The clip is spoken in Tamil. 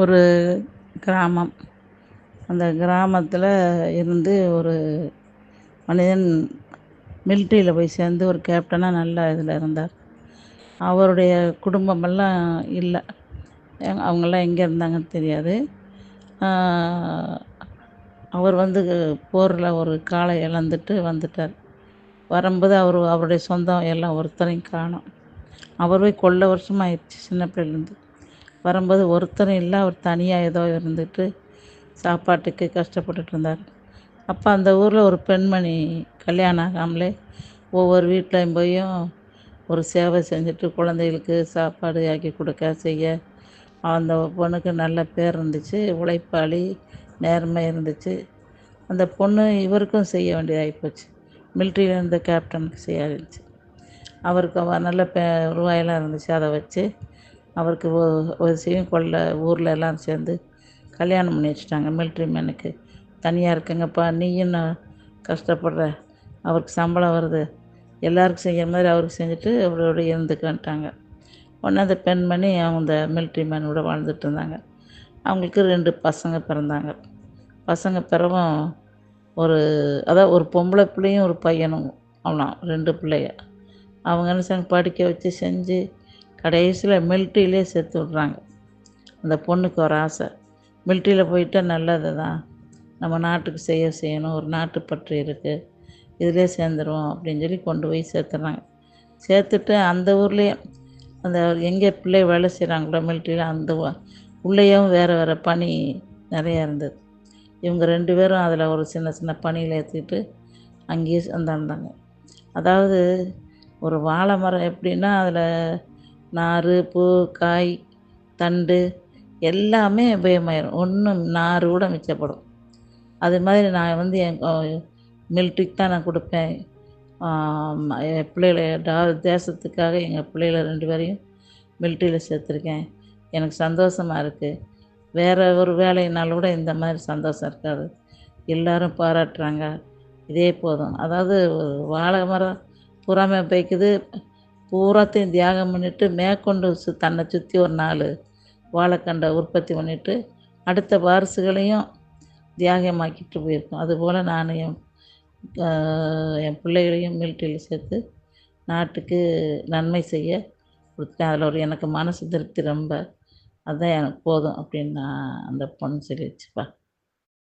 ஒரு கிராமம். அந்த கிராமத்தில் இருந்து ஒரு மனிதன் மில்ட்ரியில் போய் சேர்ந்து ஒரு கேப்டனாக நல்ல இதில் இருந்தார். அவருடைய குடும்பமெல்லாம் இல்லை. அவங்கெல்லாம் எங்கே இருந்தாங்கன்னு தெரியாது. அவர் வந்து போரில் ஒரு காலை இழந்துட்டு வந்துட்டார். வரும்போது அவர் அவருடைய சொந்தம் எல்லாம் ஒருத்தரையும் காணோம். அவர் போய் கொள்ள வருஷமாக ஆயிடுச்சு சின்ன பிள்ளைலேருந்து வரும்போது ஒருத்தரும் இல்லை அவர் தனியாக ஏதோ இருந்துட்டு சாப்பாட்டுக்கு கஷ்டப்பட்டுட்டு இருந்தார். அப்போ அந்த ஊரில் ஒரு பெண்மணி கல்யாணம் ஆகாமலே ஒவ்வொரு வீட்டிலையும் போயும் ஒரு சேவை செஞ்சுட்டு குழந்தைகளுக்கு சாப்பாடு ஆக்கி கொடுக்க செய்ய. அந்த பொண்ணுக்கு நல்ல பேர் இருந்துச்சு உழைப்பாளி நேர்மை இருந்துச்சு. அந்த பொண்ணு இவருக்கும் செய்ய வேண்டியதாகி போச்சு மிலிட்ரியில் இருந்த கேப்டனுக்கு செய்ய இருந்துச்சு அவருக்கு நல்ல பே ரூபாயெல்லாம் இருந்துச்சு அதை வச்சு அவருக்கு ஒ ஒரு கொள்ள ஊரில் எல்லாம் சேர்ந்து கல்யாணம் பண்ணி வச்சுட்டாங்க. மிலிட்ரி மேனுக்கு தனியாக இருக்குங்கப்பா நீயும் நான் கஷ்டப்படுற? அவருக்கு சம்பளம் வருது. எல்லாருக்கும் செய்கிற மாதிரி அவருக்கு செஞ்சுட்டு அவரோட இருந்துக்கன்ட்டாங்க உடனே அந்த பெண்மணி அவங்க மிலிட்ரி மேனோட வாழ்ந்துட்டு இருந்தாங்க. அவங்களுக்கு ரெண்டு பசங்க பிறந்தாங்க. பசங்க பிறவும் ஒரு அதான் ஒரு பொம்பளை பிள்ளையும் ஒரு பையனும் அவனா ரெண்டு பிள்ளைய அவங்க என்ன செஞ்சாங்க? படிக்க வச்சு செஞ்சு கடைசியில் மில்ட்ரியிலே சேர்த்து விட்றாங்க. அந்த பொண்ணுக்கு ஒரு ஆசை. மில்ட்ரியில் போயிட்டால் நல்லது தான். நம்ம நாட்டுக்கு செய்ய செய்யணும். ஒரு நாட்டுப்பற்று இருக்குது இதிலே சேர்ந்துருவோம் அப்படின்னு சொல்லி கொண்டு போய் சேர்த்துட்றாங்க. சேர்த்துட்டு அந்த ஊர்லேயே அந்த எங்கே பிள்ளை வேலை செய்கிறாங்களோ மில்ட்ரியில் அந்த உள்ளேயும் வேறு வேறு பணி நிறையா இருந்தது. இவங்க ரெண்டு பேரும் அதில் ஒரு சின்ன சின்ன பணியில் ஏற்றிட்டு அங்கேயே வந்தாங்க. அதாவது ஒரு வாழை மரம் எப்படின்னா அதில் நார் பூ காய் தண்டு எல்லாமே உபயோகமாயிரும். ஒன்றும் நார் கூட மிச்சப்படும். அது மாதிரி நான் வந்து என் மில்ட்ரிக் தான் நான் கொடுப்பேன். என் பிள்ளைகளை டா தேசத்துக்காக எங்கள் பிள்ளைகளை ரெண்டு பேரையும் மில்ட்ரியில் சேர்த்துருக்கேன். எனக்கு சந்தோஷமாக இருக்குது வேறு ஒரு வேலையினால் கூட இந்த மாதிரி சந்தோஷம் இருக்காது. எல்லோரும் பாராட்டுறாங்க. இதே போதும். அதாவது வாழை மரம் புறாமை போய்க்குது பூராத்தையும் தியாகம் பண்ணிவிட்டு மேற்கொண்டு சு தன்னை சுற்றி ஒரு நாலு வாழைக்கண்டை உற்பத்தி பண்ணிவிட்டு அடுத்த வாரிசுகளையும் தியாகமாக்கிட்டு போயிருக்கோம். அதுபோல் நான் என் என் பிள்ளைகளையும் மிலிட்ரியில் சேர்த்து நாட்டுக்கு நன்மை செய்ய கொடுத்தேன் அதில் ஒரு எனக்கு மனசு திருப்தி ரொம்ப அதுதான் எனக்கு போதும் அப்படின்னு நான் அந்த பொண்ணு சொல்லிடுச்சுப்பா